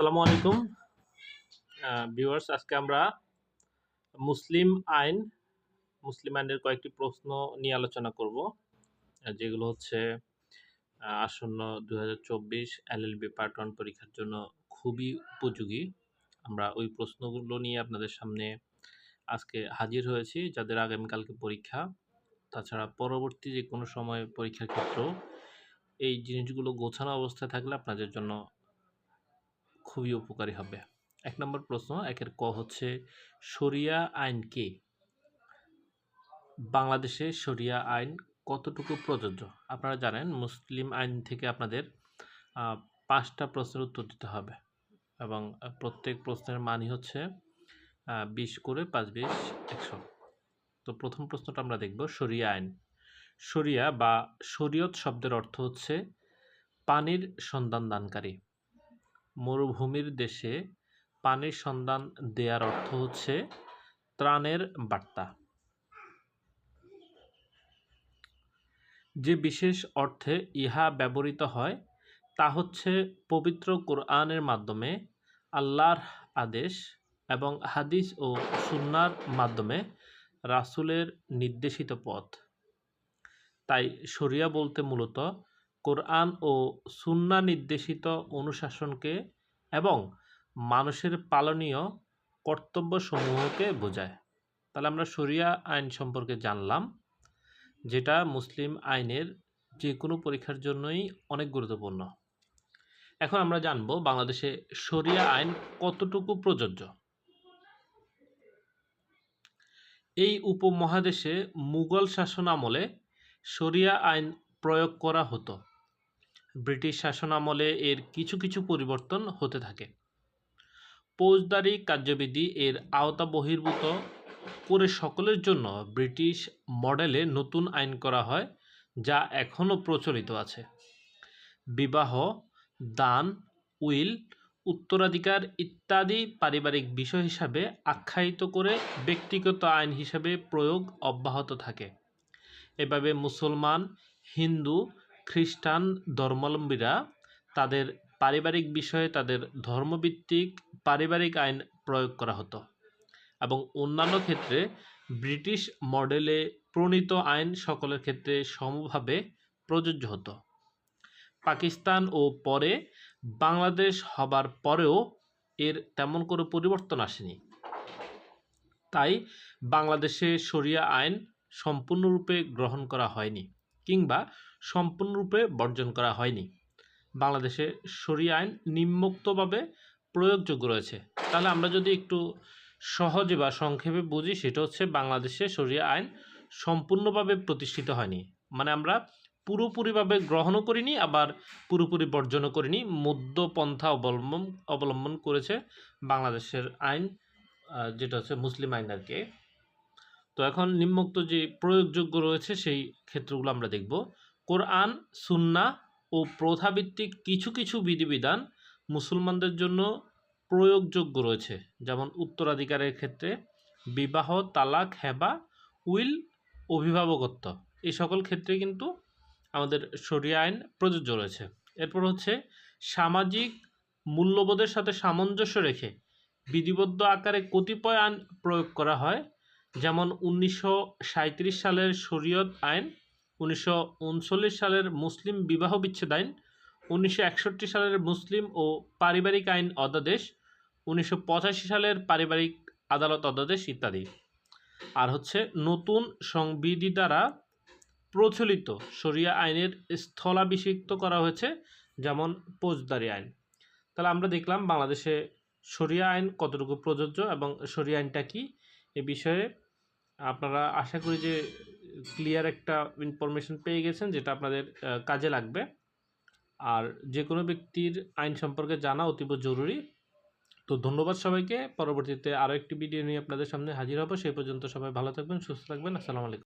আসসালামু আলাইকুম। ভিউয়ার্স আজকে আমরা মুসলিম আইন, মুসলিম আইনের কয়েকটি প্রশ্ন নিয়ে আলোচনা করব যেগুলো হচ্ছে আসন্ন দু হাজার চব্বিশ এলএলবি পার্ট ওয়ান পরীক্ষার জন্য খুবই উপযোগী। আমরা ওই প্রশ্নগুলো নিয়ে আপনাদের সামনে আজকে হাজির হয়েছি, যাদের আগামীকালকে পরীক্ষা। তাছাড়া পরবর্তী যে কোনো সময় পরীক্ষার ক্ষেত্রেও এই জিনিসগুলো গোছানো অবস্থায় থাকলে আপনাদের জন্য খুবই উপকারী হবে। এক নম্বর প্রশ্ন, একের ক হচ্ছে শরিয়া আইন কি? বাংলাদেশে শরিয়া আইন কতটুকু প্রযোজ্য? আপনারা জানেন, মুসলিম আইন থেকে আপনাদের পাঁচটা প্রশ্নের উত্তর দিতে হবে। এবং প্রত্যেক প্রশ্নের মানই হচ্ছে বিশ করে পাঁচ বিশ একশো। তো প্রথম প্রশ্নটা আমরা দেখব শরিয়া আইন। শরিয়া বা শরীয়ত শব্দের অর্থ হচ্ছে পানির সন্ধান দানকারী মরুভূমির দেশে পানির সন্ধান দেয়ার অর্থ হচ্ছে ত্রাণের বার্তা। যে বিশেষ অর্থে ইহা ব্যবহৃত হয়, তা হচ্ছে পবিত্র কোরআনের মাধ্যমে, আল্লাহর আদেশ এবং হাদিস ও সুন্নার মাধ্যমে রাসুলের নির্দেশিত পথ। তাই শরিয়া বলতে মূলত কোরআন ও সুন্না নির্দেশিত অনুশাসনকে এবং মানুষের পালনীয় কর্তব্যসমূহকে বোঝায়। তাহলে আমরা শরিয়া আইন সম্পর্কে জানলাম, যেটা মুসলিম আইনের যে কোনো পরীক্ষার জন্যই অনেক গুরুত্বপূর্ণ। এখন আমরা জানব বাংলাদেশে শরিয়া আইন কতটুকু প্রযোজ্য। এই উপমহাদেশে মুঘল শাসন আমলে শরিয়া আইন প্রয়োগ করা হতো। ব্রিটিশ শাসন আমলে এর কিছু কিছু পরিবর্তন হতে থাকে। ফৌজদারি কার্যবিধি এর আওতা বহির্ভূত করে সকলের জন্য ব্রিটিশ মডেলে নতুন আইন করা হয়, যা এখনও প্রচলিত আছে। বিবাহ, দান, উইল, উত্তরাধিকার ইত্যাদি পারিবারিক বিষয় হিসাবে আখ্যায়িত করে ব্যক্তিগত আইন হিসাবে প্রয়োগ অব্যাহত থাকে। এভাবে মুসলমান, হিন্দু খ্রিস্টান ধর্মাবলম্বীরা তাদের পারিবারিক বিষয়ে তাদের ধর্মভিত্তিক পারিবারিক আইন প্রয়োগ করা হতো এবং অন্যান্য ক্ষেত্রে ব্রিটিশ মডেলে প্রণীত আইন সকলের ক্ষেত্রে সমভাবে প্রযোজ্য হতো। পাকিস্তান ও পরে বাংলাদেশ হবার পরেও এর তেমন কোনো পরিবর্তন আসেনি। তাই বাংলাদেশে শরিয়া আইন সম্পূর্ণরূপে গ্রহণ করা হয়নি। কিংবা সম্পূর্ণরূপে বর্জন করা হয়নি। বাংলাদেশে শরিয়া আইন নিম্মুক্তভাবে প্রয়োগযোগ্য রয়েছে। তাহলে আমরা যদি একটু সহজে বা সংক্ষেপে বুঝি, সেটা হচ্ছে বাংলাদেশে শরিয়া আইন সম্পূর্ণভাবে প্রতিষ্ঠিত হয়নি। মানে আমরা পুরোপুরিভাবে গ্রহণও করিনি, আবার পুরোপুরি বর্জনও করিনি। মধ্যপন্থা অবলম্বন অবলম্বন করেছে বাংলাদেশের আইন যেটা হচ্ছে মুসলিম আইন আর কি। তো এখন নিম্নোক্ত যে প্রয়োগযোগ্য রয়েছে সেই ক্ষেত্রগুলো আমরা দেখব। কোরআন সুন্না ও প্রথাভিত্তিক কিছু কিছু বিধিবিধান মুসলমানদের জন্য প্রয়োগযোগ্য রয়েছে। যেমন উত্তরাধিকারের ক্ষেত্রে বিবাহ, তালাক, হেবা, উইল, অভিভাবকত্ব এই সকল ক্ষেত্রে কিন্তু আমাদের শরিয়া আইন প্রযোজ্য রয়েছে। এরপর হচ্ছে সামাজিক মূল্যবোধের সাথে সামঞ্জস্য রেখে বিধিবদ্ধ আকারে কতিপয় আইন প্রয়োগ করা হয়। যেমন উনিশশো সাঁইত্রিশ সালের শরীয়ত আইন, উনিশশো উনচল্লিশ সালের মুসলিম বিবাহ বিচ্ছেদ আইন, উনিশশো একষট্টি সালের মুসলিম ও পারিবারিক আইন অধ্যাদেশ, উনিশশো পঁচাশি সালের পারিবারিক আদালত অধ্যাদেশ ইত্যাদি। আর হচ্ছে নতুন সংবিধি দ্বারা প্রচলিত শরিয়া আইনের স্থলাভিষিক্ত করা হয়েছে যেমন ফৌজদারি আইন। তাহলে আমরা দেখলাম বাংলাদেশে শরিয়া আইন কতটুকু প্রযোজ্য এবং শরিয়া আইনটা কি? এ বিষয়ে আপনারা আশা করি যে ক্লিয়ার একটা ইনফরমেশন পেয়ে গেছেন যেটা আপনাদের কাজে লাগবে। আর যে কোনো ব্যক্তির আইন সম্পর্কে জানা অতীব জরুরি। তো ধন্যবাদ সবাইকে। পরবর্তীতে আরও একটি ভিডিও নিয়ে আপনাদের সামনে হাজির হব। সেই পর্যন্ত সবাই ভালো থাকবেন, সুস্থ থাকবেন। আসসালামু আলাইকুম।